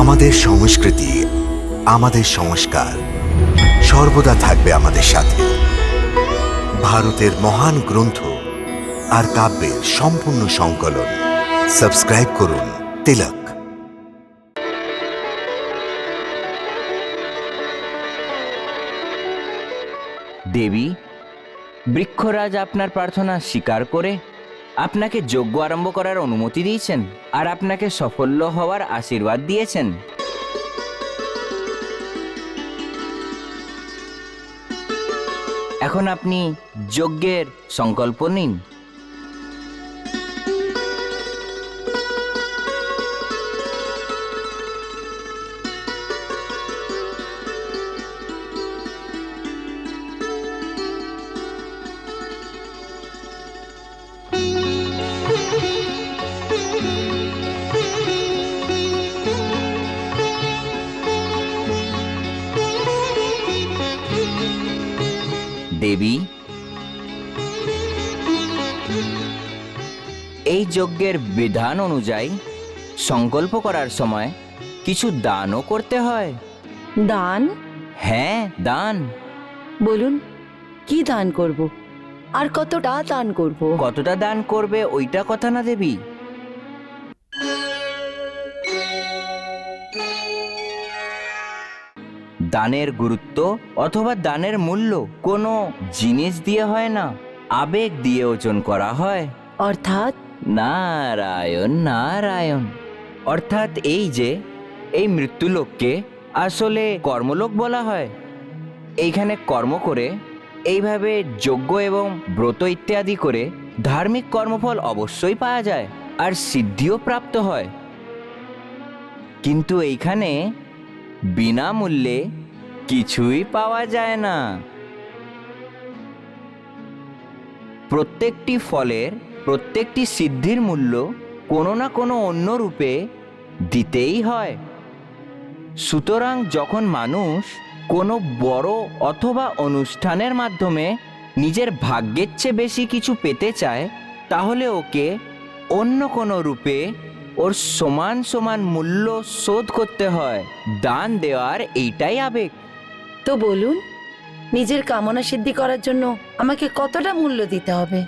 আমাদের সংস্কৃতি, আমাদের সংস্কার সর্বদা থাকবে আমাদের সাথে। ভারতের মহান গ্রন্থ আর কাব্যের সম্পূর্ণ সংকলন। সাবস্ক্রাইব করুন তিলক। দেবী, বৃক্ষরাজ আপনার প্রার্থনা স্বীকার করে আপনাকে যজ্ঞ আরম্ভ করার অনুমতি দিয়েছেন আর আপনাকে সাফল্য হওয়ার আশীর্বাদ দিয়েছেন। এখন আপনি যজ্ঞের সংকল্প নিন। দেবী। এই যজ্ঞের বিধান অনুযায়ী সংকল্প করার সময় কিছু দানও করতে হয়। দান? হ্যাঁ দান। বলুন কি দান করব? আর কতটা দান করব? কতটা দান করবে ওইটা কথা না দেবী। দানের গুরুত্ব অথবা দানের মূল্য কোনো জিনিস দিয়ে হয় না আবেগ দিয়ে ওজন করা হয়। অর্থাৎ? নারায়ণ নারায়ণ। অর্থাৎ এই যে এই মৃত্যুলোককে আসলে কর্মলোক বলা হয়। এইখানে কর্ম করে এইভাবে যজ্ঞ এবং ব্রত ইত্যাদি করে ধার্মিক কর্মফল অবশ্যই পাওয়া যায় আর সিদ্ধিও প্রাপ্ত হয়। কিন্তু এইখানে বিনামূল্যে কিছুই পাওয়া যায় না। প্রত্যেকটি ফলের, প্রত্যেকটি সিদ্ধির মূল্য কোনো না কোনো অন্য রূপে দিতেই হয়। সুতরাং যখন মানুষ কোনো বড় অথবা অনুষ্ঠানের মাধ্যমে নিজের ভাগ্যের চেয়ে বেশি কিছু পেতে চায়, তাহলে ওকে অন্য কোনো রূপে ওর সমান সমান মূল্য শোধ করতে হয়। দান দেওয়ার এইটাই আবেগ। তো বলুন, নিজের কামনা সিদ্ধি করার জন্য আমাকে কতটা মূল্য দিতে হবে?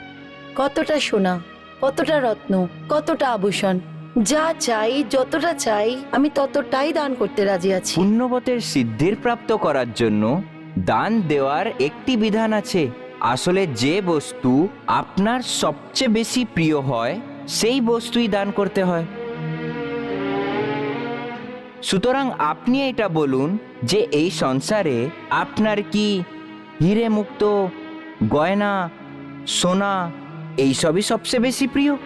কতটা সোনা, কতটা রত্ন, কতটা আভূষণ, যা চাই, যতটা চাই, আমি ততটাই দান করতে রাজি আছি। পুণ্যবতের সিদ্ধির প্রাপ্ত করার জন্য দান দেওয়ার একটি বিধান আছে। আসলে যে বস্তু আপনার সবচেয়ে বেশি প্রিয় হয়, সেই বস্তুই দান করতে হয়। সুতরাং আপনি এটা বলুন যে এই সংসারে আপনার কি হিরে মুক্ত গয়না সোনা এইসবই সবচেয়ে বেশি প্রিয়?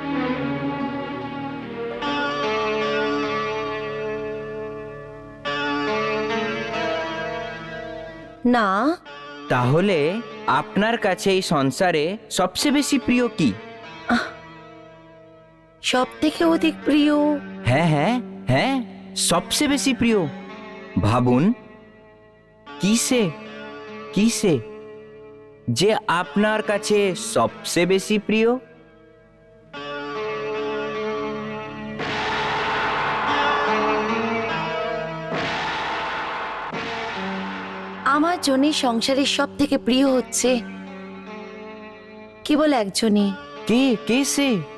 না। তাহলে আপনার কাছে এই সংসারে সবচেয়ে বেশি প্রিয় কি? সব থেকে অধিক প্রিয়? হ্যাঁ হ্যাঁ হ্যাঁ। সবচেয়ে বেশি প্রিয়? ভাবুন। কিসে? কিসে? যে আপনার কাছে সবচেয়ে বেশি প্রিয়? আমার জন্য সংসারের সব থেকে প্রিয় হচ্ছে। কেবল একজনই? কে? কে সে?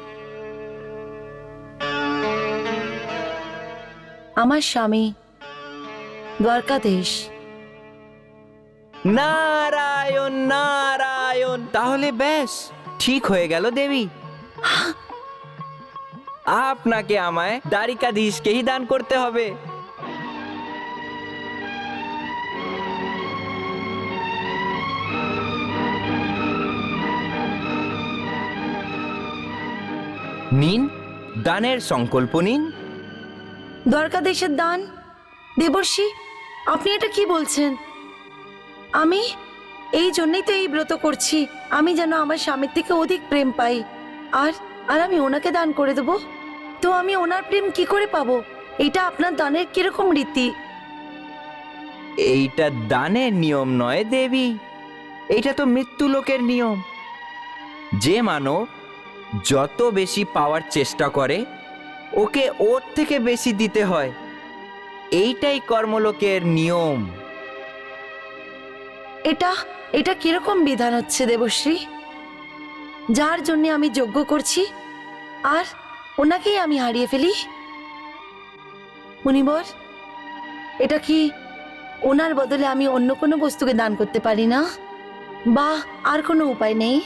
আমার স্বামী দ্বারকাদেশ নারায়ণ নারায়ণ। তাহলে বেশ ঠিক হয়ে গেল দেবী। আপনাকে আমায় দ্বারিকাধীশকেই দান করতে হবে। নিন দানের সংকল্প নিন। দ্বারকাদেশের দান? দেবর্ষি, আপনি এটা কি বলছেন? আমি এই জন্যই তো এই ব্রত করছি, আমি যেন আমার স্বামীর থেকে অধিক প্রেম পাই। আর আর আমি ওনাকে দান করে দেব? তো আমি ওনার প্রেম কি করে পাবো? এটা আপনার দানের কীরকম রীতি? এইটা দানের নিয়ম নয় দেবী এইটা তো মৃত্যু লোকের নিয়ম। যে মানব যত বেশি পাওয়ার চেষ্টা করে ওকে ওর থেকে বেশি দিতে হয়। এইটাই কর্মলোকের নিয়ম। এটা এটা কীরকম বিধান হচ্ছে দেবশ্রী? যার জন্য আমি যজ্ঞ করছি আর ওনাকেই আমি হারিয়ে ফেলি? মুনিবর এটা কি ওনার বদলে আমি অন্য কোনো বস্তুকে দান করতে পারি না? বা আর কোনো উপায় নেই?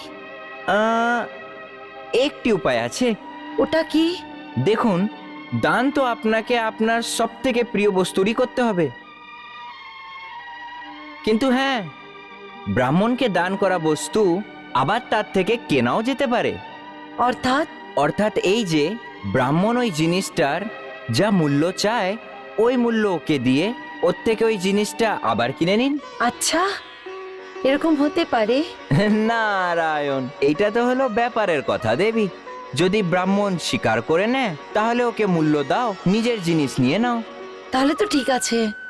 একটি উপায় আছে। ওটা কি? দেখুন দান তো আপনাকে আপনার সব থেকে প্রিয় বস্তুরই করতে হবে। কিন্তু হ্যাঁ ব্রাহ্মণকে দান করা বস্তু আবার তার থেকে কেনাও যেতে পারে। অর্থাৎ? অর্থাৎ এই যে ব্রাহ্মণ ওই জিনিসটার যা মূল্য চায় ওই মূল্য ওকে দিয়ে ওর থেকে ওই জিনিসটা আবার কিনে নিন। আচ্ছা এরকম হতে পারে। নারায়ণ এইটা তো হলো ব্যাপারের কথা দেবী। যদি ব্রাহ্মণ স্বীকার করে নেয় তাহলে ওকে মূল্য দাও, নিজের জিনিস নিয়ে নাও। তাহলে তো ঠিক আছে।